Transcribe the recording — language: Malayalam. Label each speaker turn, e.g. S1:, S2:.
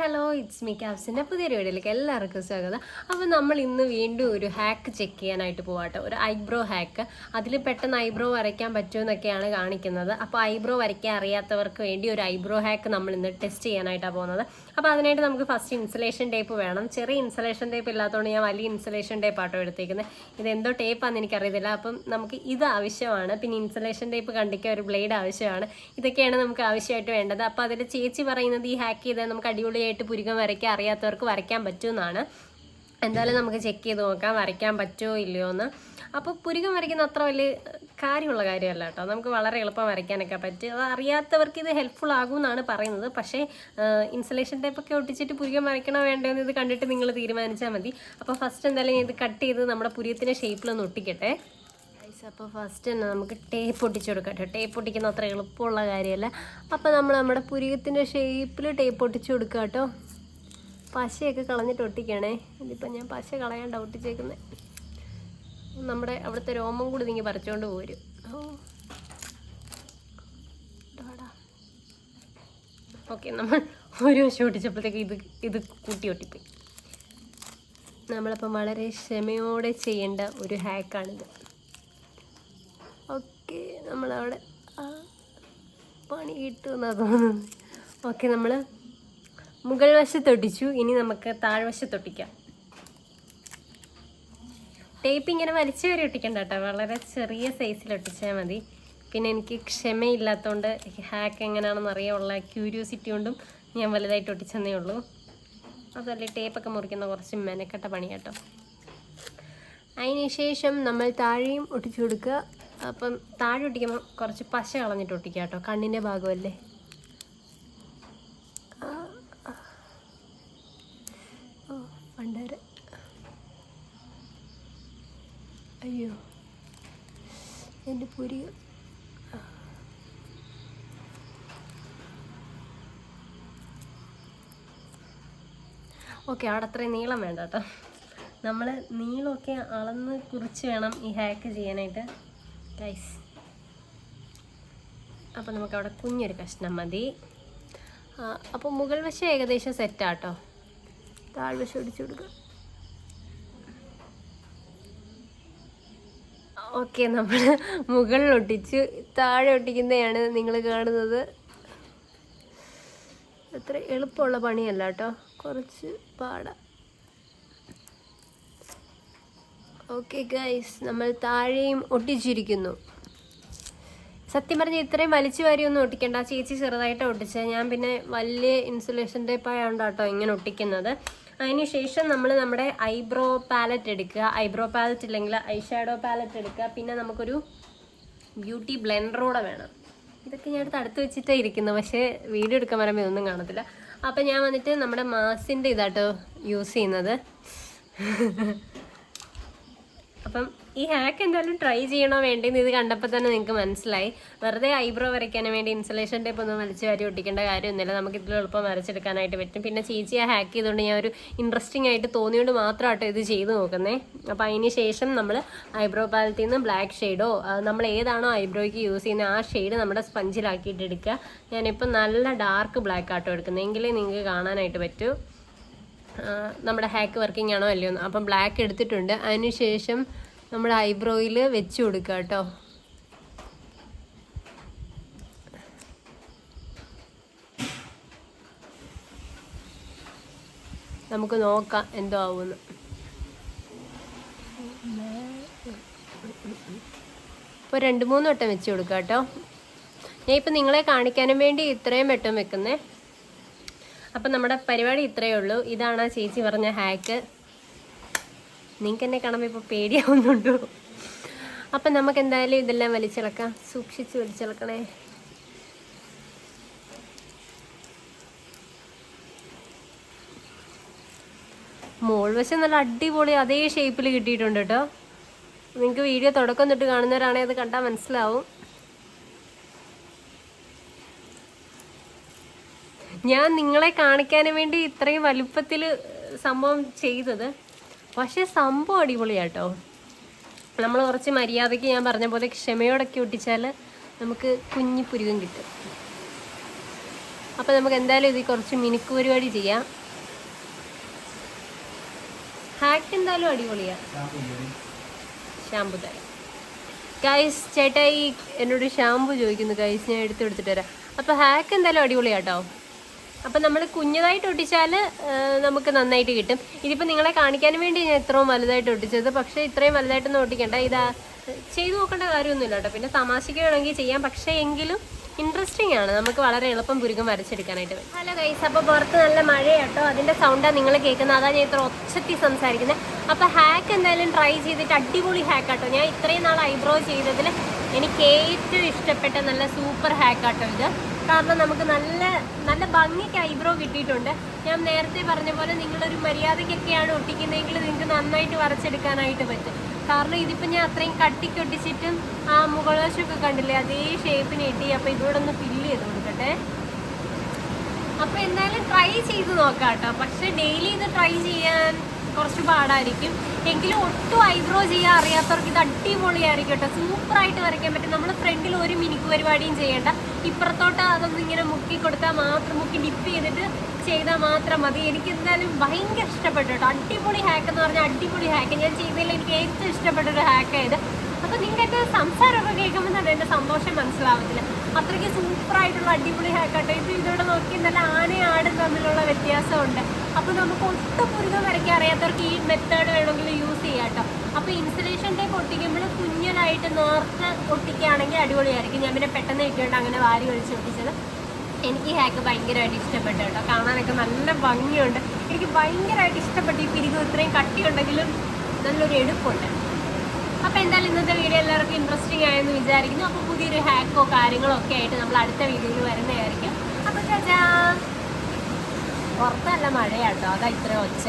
S1: ഹലോ ഇറ്റ്സ് മീ ക്യാപ്സിന്റെ പുതിയൊരു വീഡിയോയിലേക്ക് എല്ലാവർക്കും സ്വാഗതം. അപ്പോൾ നമ്മൾ ഇന്ന് വീണ്ടും ഒരു ഹാക്ക് ചെക്ക് ചെയ്യാനായിട്ട് പോവാട്ടോ. ഒരു ഐബ്രോ ഹാക്ക് അതിൽ പെട്ടെന്ന് ഐബ്രോ വരയ്ക്കാൻ പറ്റുമെന്നൊക്കെയാണ് കാണിക്കുന്നത്. അപ്പോൾ ഐബ്രോ വരയ്ക്കാൻ അറിയാത്തവർക്ക് വേണ്ടി ഒരു ഐബ്രോ ഹാക്ക് നമ്മൾ ഇന്ന് ടെസ്റ്റ് ചെയ്യാനായിട്ടാണ് പോകുന്നത്. അപ്പോൾ അതിനായിട്ട് നമുക്ക് ഫസ്റ്റ് ഇൻസുലേഷൻ ടേപ്പ് വേണം. ചെറിയ ഇൻസുലേഷൻ ടേപ്പ് ഇല്ലാത്തതുകൊണ്ട് ഞാൻ വലിയ ഇൻസുലേഷൻ ടേപ്പ് ആട്ടോ എടുത്തേക്കുന്നത് ഇത് എന്തോ ടേപ്പാണെന്ന് എനിക്കറിയത്തില്ല. അപ്പം നമുക്ക് ഇത് ആവശ്യമാണ്. പിന്നെ ഇൻസുലേഷൻ ടേപ്പ് കണ്ടിക്കാൻ ഒരു ബ്ലേഡ് ആവശ്യമാണ്. ഇതൊക്കെയാണ് നമുക്ക് ആവശ്യമായിട്ട് വേണ്ടത്. അപ്പോൾ അതിൽ ചേച്ചി പറയുന്നത് ഈ ഹാക്ക് ചെയ്താൽ നമുക്ക് അടിപൊളിയായിട്ട് പുരുകം വരയ്ക്കാൻ അറിയാത്തവർക്ക് വരയ്ക്കാൻ പറ്റുമെന്നാണ്. എന്തായാലും നമുക്ക് ചെക്ക് ചെയ്ത് നോക്കാം വരയ്ക്കാൻ പറ്റുമോ ഇല്ലയോ എന്ന്. അപ്പോൾ പുരികം വരയ്ക്കുന്ന അത്ര വലിയ കാര്യമുള്ള കാര്യമല്ല കേട്ടോ. നമുക്ക് വളരെ എളുപ്പം വരയ്ക്കാനൊക്കെ പറ്റും. അത് അറിയാത്തവർക്ക് ഇത് ഹെൽപ്ഫുൾ ആകുമെന്നാണ് പറയുന്നത്. പക്ഷേ ഇൻസുലേഷൻ ടൈപ്പൊക്കെ ഒട്ടിച്ചിട്ട് പുരികം വരയ്ക്കണോ വേണ്ടോ എന്ന് ഇത് കണ്ടിട്ട് നിങ്ങൾ തീരുമാനിച്ചാൽ മതി. അപ്പോൾ ഫസ്റ്റ് എന്തായാലും ഇത് കട്ട് ചെയ്ത് നമ്മുടെ പുരിയത്തിന്റെ ഷേപ്പിലൊന്ന് ഒട്ടിക്കട്ടെ. ഗൈസ് അപ്പോൾ ഫസ്റ്റ് തന്നെ നമുക്ക് ടേപ്പ് ഒട്ടിച്ച് കൊടുക്കാം കേട്ടോ ടേപ്പ് ഒട്ടിക്കുന്ന അത്ര എളുപ്പമുള്ള കാര്യമല്ല. അപ്പോൾ നമ്മൾ നമ്മുടെ പുരികത്തിന്റെ ഷേപ്പിൽ ടേപ്പ് ഒട്ടിച്ച് കൊടുക്കുക കേട്ടോ പശയൊക്കെ കളഞ്ഞിട്ട് ഒട്ടിക്കണേ. ഇതിപ്പോൾ ഞാൻ പശ ഡൗട്ട് ഒട്ടിച്ചേക്കുന്നത് നമ്മുടെ അവിടുത്തെ രോമം കൂടി നിങ്ങൾ പറിച്ചുകൊണ്ട് പോരും. ഓക്കെ നമ്മൾ ഒരു വശം ഒട്ടിച്ചപ്പോഴത്തേക്ക് ഇത് ഇത് കൂട്ടി ഒട്ടിപ്പോയി. നമ്മളപ്പം വളരെ ക്ഷമയോടെ ചെയ്യേണ്ട ഒരു ഹാക്കാണിത് ഓക്കെ നമ്മളവിടെ പണി കിട്ടുമെന്നാണ് തോന്നുന്നത് ഓക്കെ നമ്മൾ മുകൾ വശത്തൊട്ടിച്ചു ഇനി നമുക്ക് താഴ്വശത്തൊട്ടിക്കാം ടേപ്പ് ഇങ്ങനെ വലിച്ചു വരെ ഒട്ടിക്കണ്ട കേട്ടോ. വളരെ ചെറിയ സൈസിൽ ഒട്ടിച്ചാൽ മതി. പിന്നെ എനിക്ക് ക്ഷമയില്ലാത്തതുകൊണ്ട് ഹാക്ക് എങ്ങനെയാണെന്ന് അറിയാനുള്ള ക്യൂരിയോസിറ്റി കൊണ്ടും ഞാൻ വലുതായിട്ട് ഒട്ടിച്ചെന്നേ ഉള്ളൂ. അതല്ല ടേപ്പൊക്കെ മുറിക്കുന്ന കുറച്ച് മെനക്കെട്ട പണി കേട്ടോ. അതിനുശേഷം നമ്മൾ താഴെയും ഒട്ടിച്ചു കൊടുക്കുക. അപ്പം താഴെ ഒട്ടിക്കുമ്പോൾ കുറച്ച് പശ കളഞ്ഞിട്ട് ഒട്ടിക്കുക കേട്ടോ. കണ്ണിന്റെ ഭാഗമല്ലേ? പണ്ടേരെ. അയ്യോ. എന്റെ പുരി. ഓക്കെ അവിടെ അത്രയും നീളം വേണ്ട കേട്ടോ. നമ്മൾ നീളമൊക്കെ അളന്ന് കുറിച്ച് വേണം ഈ ഹാക്ക് ചെയ്യാനായിട്ട്. ഗൈസ് അപ്പോൾ നമുക്ക് അവിടെ കുഞ്ഞൊരു കഷ്ണം മതി. അപ്പോൾ മുകൾ വശം ഏകദേശം സെറ്റാട്ടോ താഴ്വശം ഒടിച്ചു കൊടുക്കുക ഓക്കെ നമ്മൾ മുകളിൽ ഒട്ടിച്ച് താഴെ ഒട്ടിക്കുന്നതാണ് നിങ്ങൾ കാണുന്നത്. അത്ര എളുപ്പമുള്ള പണിയല്ല കേട്ടോ. കുറച്ച് പാടാ. ഓക്കെ ഗൈസ് നമ്മൾ താഴെയും ഒട്ടിച്ചിരിക്കുന്നു. സത്യം പറഞ്ഞാൽ ഇത്രയും വലിച്ചു വാരിയൊന്നും ഒട്ടിക്കണ്ട. ചേച്ചി ചെറുതായിട്ട് ഒട്ടിച്ചത്. ഞാൻ പിന്നെ വലിയ ഇൻസുലേഷൻ ടൈപ്പായോണ്ട് കേട്ടോ ഇങ്ങനെ ഒട്ടിക്കുന്നത്. അതിന് ശേഷം നമ്മൾ നമ്മുടെ ഐബ്രോ പാലറ്റ് എടുക്കുക. ഐബ്രോ പാലറ്റ് ഇല്ലെങ്കിൽ ഐ ഷാഡോ പാലറ്റ് എടുക്കുക. പിന്നെ നമുക്കൊരു ബ്യൂട്ടി ബ്ലെൻഡറൂടെ വേണം. ഇതൊക്കെ ഞാൻ അടുത്ത് അടുത്ത് വെച്ചിട്ടേ ഇരിക്കുന്നത് പക്ഷേ വീഡിയോ എടുക്കാൻ വരുമ്പോൾ ഇതൊന്നും കാണത്തില്ല. അപ്പം ഞാൻ വന്നിട്ട് നമ്മുടെ മാസിന്റെ ഇതാട്ടോ യൂസ് ചെയ്യുന്നത്. അപ്പം ഈ ഹാക്ക് എന്തായാലും ട്രൈ ചെയ്യണോ വേണ്ടെന്ന് ഇത് കണ്ടപ്പോൾ തന്നെ നിങ്ങൾക്ക് മനസ്സിലായി. വെറുതെ ഐബ്രോ വരയ്ക്കാൻ വേണ്ടി ഇൻസുലേഷൻ ടേപ്പ് ഒന്നും വലിച്ചു വാരി ഒട്ടിക്കേണ്ട കാര്യമൊന്നുമില്ല. നമുക്ക് ഇതിൽ എളുപ്പം വരച്ചെടുക്കാനായിട്ട് പറ്റും. പിന്നെ ചേച്ചി ആ ഹാക്ക് ചെയ്തുകൊണ്ട് ഞാൻ ഒരു ഇൻട്രസ്റ്റിംഗ് ആയിട്ട് തോന്നിയോണ്ട് മാത്രമാട്ടോ ഇത് ചെയ്തു നോക്കുന്നേ. അപ്പോൾ അതിന് ശേഷം നമ്മൾ ഐബ്രോ പാലത്തിൽ നിന്ന് ബ്ലാക്ക് ഷെയ്ഡോ നമ്മൾ ഏതാണോ ഐബ്രോയ്ക്ക് യൂസ് ചെയ്യുന്നത് ആ ഷെയ്ഡ് നമ്മുടെ സ്പഞ്ചിലാക്കിയിട്ട് എടുക്കുക. ഞാനിപ്പോൾ നല്ല ഡാർക്ക് ബ്ലാക്ക് ആട്ടോ എടുക്കുന്നത് എങ്കിലേ നിങ്ങൾക്ക് കാണാനായിട്ട് പറ്റൂ. നമ്മുടെ ഹാക്ക് വർക്കിംഗ് ആണോ അല്ലയോ അപ്പം ബ്ലാക്ക് എടുത്തിട്ടുണ്ട്. അതിനുശേഷം നമ്മുടെ ഐബ്രോയിൽ വെച്ച് കൊടുക്കുക കേട്ടോ നമുക്ക് നോക്കാം എന്തോ ആവുമെന്ന്. ഇപ്പോൾ രണ്ട് മൂന്ന് വട്ടം വെച്ച് കൊടുക്കാം കേട്ടോ ഞാൻ ഇപ്പം നിങ്ങളെ കാണിക്കാനും വേണ്ടി ഇത്രയും വട്ടം വെക്കുന്നേ. അപ്പം നമ്മുടെ പരിപാടി ഇത്രയേ ഉള്ളൂ. ഇതാണ് ആ ചേച്ചി പറഞ്ഞ ഹാക്ക്. നിങ്ങൾക്ക് എന്നെ കാണുമ്പോൾ ഇപ്പോൾ പേടിയാവുന്നുണ്ടോ? അപ്പം നമുക്ക് എന്തായാലും ഇതെല്ലാം വലിച്ചിളക്കാം. സൂക്ഷിച്ച് വലിച്ചിളക്കണേ. മോൾ വശം നല്ല അടിപൊളി അതേ ഷേപ്പിൽ കിട്ടിയിട്ടുണ്ട് കേട്ടോ. നിങ്ങൾക്ക് വീഡിയോ തുടക്കം തൊട്ട് കാണുന്നവരാണെങ്കിൽ അത് കണ്ടാൽ മനസ്സിലാവും. ഞാൻ നിങ്ങളെ കാണിക്കാൻ വേണ്ടി ഇത്രയും വലുപ്പത്തിൽ സംഭവം ചെയ്തത്. പക്ഷേ സംഭവം അടിപൊളിയാട്ടോ. നമ്മൾ കുറച്ച് മര്യാദയ്ക്ക് ഞാൻ പറഞ്ഞ പോലെ ക്ഷമയോടൊക്കെ ഒട്ടിച്ചാൽ നമുക്ക് കുഞ്ഞു പുരുകം കിട്ടും. അപ്പോൾ നമുക്ക് എന്തായാലും ഇത് കുറച്ച് മിനുക്ക് പരിപാടി ചെയ്യാം. ഹാക്ക് എന്തായാലും അടിപൊളിയാണ് ഷാമ്പു തരാം. ഗൈസ് ചേട്ടായി എന്നോട് ഷാമ്പു ചോദിക്കുന്നു. ഗൈസ് ഞാൻ എടുത്തു എടുത്തിട്ട് തരാം അപ്പോൾ ഹാക്ക് എന്തായാലും അടിപൊളിയാട്ടോ. അപ്പം നമ്മൾ കുഞ്ഞതായിട്ട് ഒട്ടിച്ചാൽ നമുക്ക് നന്നായിട്ട് കിട്ടും. ഇതിപ്പോൾ നിങ്ങളെ കാണിക്കാൻ വേണ്ടി ഞാൻ ഇത്രയും വലുതായിട്ട് ഒട്ടിച്ചത്. പക്ഷേ ഇത്രയും വലുതായിട്ടൊന്നും ഒട്ടിക്കണ്ട. ഇതാ ചെയ്തു നോക്കേണ്ട കാര്യമൊന്നുമില്ല കേട്ടോ. പിന്നെ തമാശയ്ക്ക് ചെയ്യാം. പക്ഷേ എങ്കിലും ഇൻട്രസ്റ്റിംഗ് ആണ്. നമുക്ക് വളരെ എളുപ്പം പുരുകം വരച്ചെടുക്കാനായിട്ട് ഹലോ ഗൈസ് അപ്പോൾ പുറത്ത് നല്ല മഴയാട്ടോ അതിന്റെ സൗണ്ടാണ് നിങ്ങൾ കേൾക്കുന്നത്. അതാണ് ഞാൻ ഇത്ര ഒച്ചത്തി സംസാരിക്കുന്നത് അപ്പോൾ ഹാക്ക് എന്തായാലും ട്രൈ ചെയ്തിട്ട് അടിപൊളി ഹാക്കാട്ടോ ഞാൻ ഇത്രയും നാൾ ഐബ്രോ ചെയ്തതിൽ എനിക്ക് ഏറ്റവും ഇഷ്ടപ്പെട്ട നല്ല സൂപ്പർ ഹാക്ക് ആട്ടോ ഇത്. കാരണം നമുക്ക് നല്ല നല്ല ഭംഗിക്ക് ഐബ്രോ കിട്ടിയിട്ടുണ്ട്. ഞാൻ നേരത്തെ പറഞ്ഞ പോലെ നിങ്ങളൊരു മര്യാദയ്ക്കൊക്കെയാണ് ഒട്ടിക്കുന്നതെങ്കിൽ നിങ്ങൾക്ക് നന്നായിട്ട് വരച്ചെടുക്കാനായിട്ട് പറ്റും. കാരണം ഇതിപ്പോൾ ഞാൻ അത്രയും കട്ടിക്കൊട്ടിച്ചിട്ടും ആ മുകൾ വശമൊക്കെ കണ്ടില്ലേ അതേ ഷേപ്പിന് കിട്ടി. അപ്പോൾ ഇതോടെ ഒന്ന് ഫില്ല് ചെയ്ത് കൊടുക്കട്ടെ. അപ്പോൾ എന്തായാലും ട്രൈ ചെയ്ത് നോക്കാം കേട്ടോ. പക്ഷേ ഡെയിലി ഇത് ട്രൈ ചെയ്യാൻ കുറച്ച് പാടായിരിക്കും. എങ്കിലും ഒട്ടും ഐബ്രോ ചെയ്യാൻ അറിയാത്തവർക്ക് ഇത് അടിപൊളിയായിരിക്കും കേട്ടോ. സൂപ്പറായിട്ട് വരയ്ക്കാൻ പറ്റും. നമ്മൾ ഫ്രണ്ടിൽ ഒരു മിനിക്ക് പരിപാടിയും ചെയ്യേണ്ട. ഇപ്പുറത്തോട്ട് അതൊന്നും ഇങ്ങനെ മുക്കി കൊടുത്താൽ മാത്രം മുക്കി ഡിപ്പ് ചെയ്തിട്ട് ചെയ്താൽ മാത്രം മതി. എനിക്ക് എന്തായാലും ഭയങ്കര ഇഷ്ടപ്പെട്ടു കേട്ടോ. അടിപൊളി ഹാക്ക് എന്ന് പറഞ്ഞാൽ അടിപൊളി ഹാക്ക് ഞാൻ ചെയ്തതിൽ എനിക്ക് ഏറ്റവും ഇഷ്ടപ്പെട്ട ഒരു അപ്പോൾ നിങ്ങൾക്ക് സംസാരമൊക്കെ കേൾക്കുമ്പോൾ തന്നെ എന്റെ സന്തോഷം മനസ്സിലാവത്തില്ല. അത്രയ്ക്ക് സൂപ്പറായിട്ടുള്ള അടിപൊളി ഹാക്കട്ടെ ഇത് ഇതിലൂടെ നോക്കി നല്ല ആനയും ആടും തമ്മിലുള്ള വ്യത്യാസമുണ്ട്. അപ്പോൾ നമുക്ക് ഒട്ടും പുരുകം വരയ്ക്കാൻ അറിയാത്തവർക്ക് ഈ മെത്തേഡ് വേണമെങ്കിൽ യൂസ് ചെയ്യാം കേട്ടോ അപ്പോൾ ഇൻസുലേഷൻ ടേപ്പ് ഒട്ടിക്കുമ്പോൾ കുഞ്ഞനായിട്ട് നേർത്ത് ഒട്ടിക്കുകയാണെങ്കിൽ അടിപൊളിയായിരിക്കും. ഞാൻ പിന്നെ പെട്ടെന്ന് ഇട്ടുകൊണ്ട് അങ്ങനെ വാരി ഒഴിച്ച് ഒട്ടിച്ചത്. എനിക്ക് ഈ ഹാക്ക് ഭയങ്കരമായിട്ട് ഇഷ്ടപ്പെട്ടു കേട്ടോ കാണാനൊക്കെ നല്ല ഭംഗിയുണ്ട്. എനിക്ക് ഭയങ്കരമായിട്ട് ഇഷ്ടപ്പെട്ടു ഈ പിരികും ഇത്രയും കട്ടിയുണ്ടെങ്കിലും നല്ലൊരു എടുപ്പുണ്ട്. അപ്പോൾ എന്തായാലും ഇന്നത്തെ എല്ലാവർക്കും ഇൻട്രസ്റ്റിംഗ് ആയെന്ന് വിചാരിക്കുന്നു. അപ്പോൾ പുതിയൊരു ഹാക്കോ കാര്യങ്ങളോ ഒക്കെ ആയിട്ട് നമ്മൾ അടുത്ത വീഡിയോയിൽ വരുന്നതായിരിക്കും. അപ്പോൾ ചേച്ചാ പുറത്തല്ല മഴയാട്ടോ. അതാ ഇത്ര ഒച്ച.